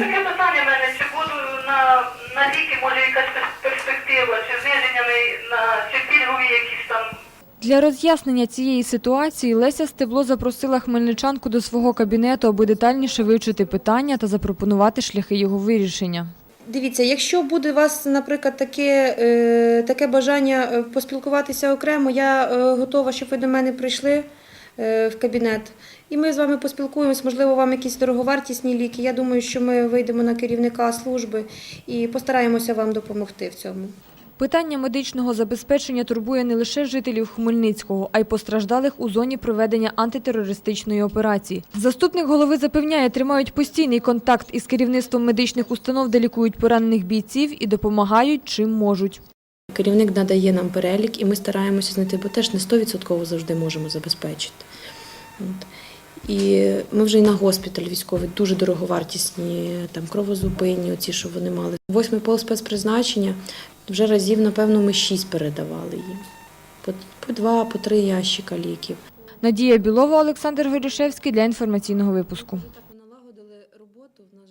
Таке питання в мене, чи буду на, на ліки, може якась перспектива, чи зниження на, на чи пільгові якісь там Для роз'яснення цієї ситуації Леся Стебло запросила хмельничанку до свого кабінету, аби детальніше вивчити питання та запропонувати шляхи його вирішення. Дивіться, якщо буде у вас, наприклад, таке, е, таке бажання е, поспілкуватися окремо, я е, готова, щоб ви до мене прийшли в кабінет. І ми з вами поспілкуємось, можливо, вам якісь дороговартісні ліки. Я думаю, що ми вийдемо на керівника служби і постараємося вам допомогти в цьому. Питання медичного забезпечення турбує не лише жителів Хмельницького, а й постраждалих у зоні проведення антитерористичної операції. Заступник голови запевняє, тримають постійний контакт із керівництвом медичних установ, де лікують поранених бійців і допомагають чим можуть. Керівник надає нам перелік, і ми стараємося знайти, бо теж не 100% завжди можемо забезпечити. От. І ми вже і на госпіталь військовий дуже дороговартісні, там кровозупинні, оці, що вони мали. Восьмий пол спецпризначення вже разів, напевно, ми шість передавали їм. По, два, по три ящика ліків. Надія Білова, Олександр Горішевський для інформаційного випуску.